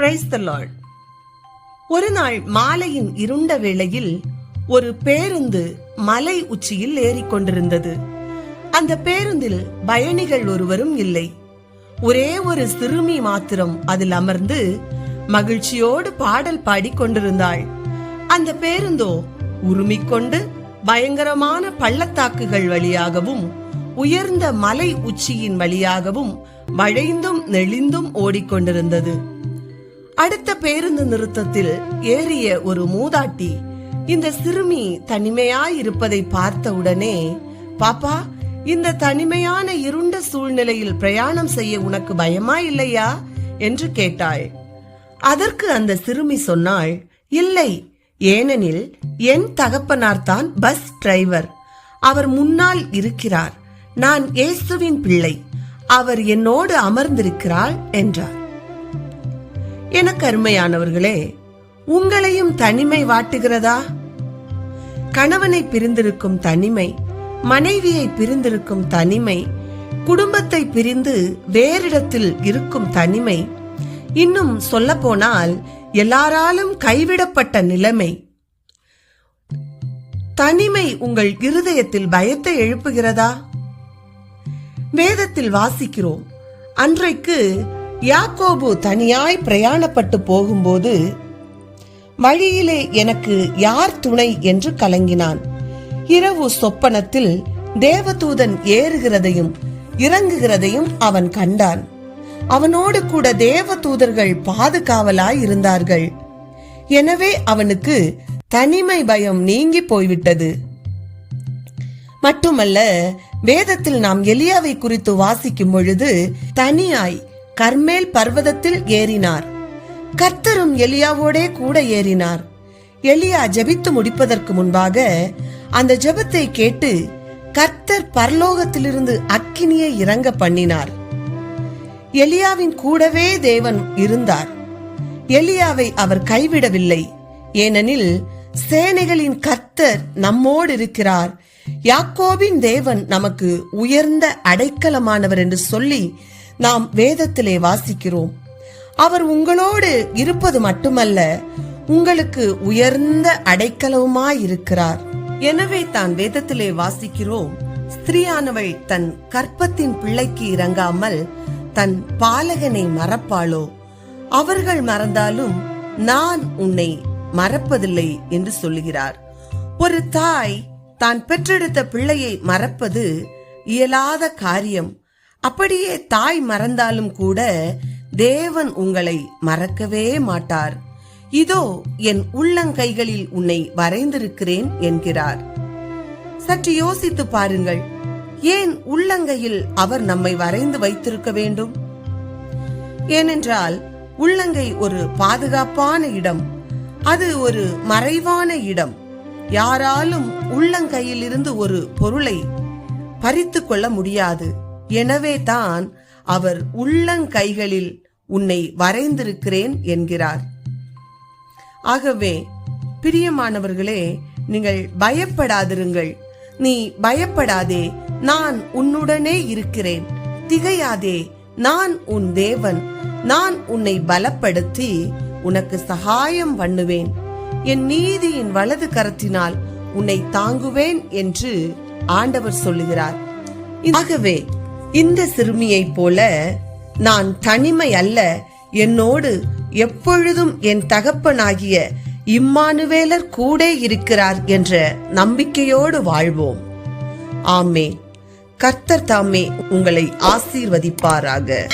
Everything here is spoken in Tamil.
பிரைஸ் த லார்ட் ஒரு நாள் மாலையின் இருண்ட வேளையில் ஒரு பேருந்து மலை உச்சியில் ஏறிக்கொண்டிருந்தது. அந்த பேருந்தில் பயணிகள் ஒருவரும் இல்லை. ஒரே ஒரு சிறுமி மாத்திரம் அதில் அமர்ந்து மகிழ்ச்சியோடு பாடல் பாடிக் கொண்டிருந்தாள். அந்த பேருந்தோ உருமிக்கொண்டு பயங்கரமான பள்ளத்தாக்குகள் வழியாகவும் உயர்ந்த மலை உச்சியின் வழியாகவும் வளைந்தும் நெளிந்தும் ஓடிக்கொண்டிருந்தது. அடுத்த பேருந்து நிறுத்தத்தில் ஏறிய ஒரு மூதாட்டி இந்த சிறுமி தனிமையாய் இருப்பதை பார்த்தவுடனே பாப்பா இந்த தனிமையான இருண்ட சூழ்நிலையில் பிரயாணம் செய்ய உனக்கு பயமா இல்லையா? என்று கேட்டாள். அதற்கு அந்த சிறுமி சொன்னாள் இல்லை ஏனெனில் என் தகப்பனார் தான் பஸ் டிரைவர். அவர் முன்னால் இருக்கிறார். நான் இயேசுவின் பிள்ளை. அவர் என்னோடு அமர்ந்திருக்கிறாள் என்றார். எனக்கு அருமையானவர்களே உங்களையும் தனிமை வாட்டுகிறதா? கணவனை பிரிந்திருக்கும் தனிமை மனைவியை பிரிந்திருக்கும் தனிமை குடும்பத்தை பிரிந்து வேறிடத்தில் இருக்கும் தனிமை இன்னும் சொல்ல போனால் எல்லாராலும் கைவிடப்பட்ட நிலைமை. தனிமை உங்கள் இருதயத்தில் பயத்தை எழுப்புகிறதா? வேதத்தில் வாசிக்கிறோம் அன்றைக்கு யாக்கோபு தனியாய் பிரயாணப்பட்டு போகும்போது வழியிலே எனக்கு யார் துணை? என்று கலங்கினான். இரவு சொப்பனத்தில் தேவதூதன் ஏறுகிறதையும் இறங்குகிறதையும் அவன் கண்டான். அவனோடு கூட தேவதூதர்கள் பாதுகாவலாய் இருந்தார்கள் எனவே அவனுக்கு தனிமை பயம் நீங்கி போய்விட்டது. மட்டுமல்ல வேதத்தில் நாம் எலியாவை குறித்து வாசிக்கும் பொழுது தனியாய் கர்மேல் பர்வதத்தில் ஏறினார். கர்த்தரும் எலியாவோடே கூட ஏறினார். எலியா ஜெபித்து முடிப்பதற்கு முன்பாக அந்த ஜெபத்தை கேட்டு கர்த்தர் பரலோகத்திலிருந்து அக்கினியை இறங்க பண்ணினார். எலியாவின் கூடவே தேவன் இருந்தார். எலியாவை அவர் கைவிடவில்லை. ஏனெனில் சேனைகளின் கர்த்தர் நம்மோடு இருக்கிறார். யாக்கோபின் தேவன் நமக்கு உயர்ந்த அடைக்கலமானவர் என்று சொல்லி நாம் வேதத்திலே வாசிக்கிறோம். அவர் உங்களோடு இருப்பது மட்டுமல்ல உங்களுக்கு உயர்ந்த அடைக்கலவுமாயிருக்கிறார். எனவே தான் வேதத்திலே வாசிக்கிறோம் ஸ்திரீயானவள் தன் கற்பத்தின் பிள்ளைக்கு இறங்காமல் தன் பாலகனை மறப்பாளோ? அவர்கள் மறந்தாலும் நான் உன்னை மறப்பதில்லை என்று சொல்லுகிறார். ஒரு தாய் தான் பெற்றெடுத்த பிள்ளையை மறப்பது இயலாத காரியம். அப்படியே தாய் மறந்தாலும் கூட தேவன் உங்களை மறக்கவே மாட்டார். இதோ என் உள்ளங்கைகளில் உன்னை வரைந்திருக்கிறேன் என்கிறார். சற்று யோசித்து பாருங்கள் ஏன் உள்ளங்கையில் அவர் நம்மை வரைந்து வைத்திருக்க வேண்டும்? ஏனென்றால் உள்ளங்கை ஒரு பாதுகாப்பான இடம் அது ஒரு மறைவான இடம். யாராலும் உள்ளங்கையிலிருந்து ஒரு பொருளை பறித்து கொள்ள முடியாது. எனவே தான் அவர் உள்ளங்கைகளில் உன்னை வரைந்திருக்கிறேன் என்கிறார். ஆகவே பிரியமானவர்களே நீங்கள் பயப்படாதிருங்கள். நீ பயப்படாதே நான் உன்னுடனே இருக்கிறேன். திகையாதே நான் உன் தேவன். நான் உன்னை பலப்படுத்தி உனக்கு சகாயம் பண்ணுவேன். என் நீதியின் வலது கரத்தினால் உன்னை தாங்குவேன் என்று ஆண்டவர் சொல்லுகிறார். ஆகவே இந்த சிறுமியைப் போல நான் தனிமை அல்ல. என்னோடு எப்பொழுதும் என் தகப்பனாகிய இம்மானுவேலர் கூட இருக்கிறார் என்ற நம்பிக்கையோடு வாழ்வோம். ஆமே கர்த்தர் தாமே உங்களை ஆசீர்வதிப்பாராக.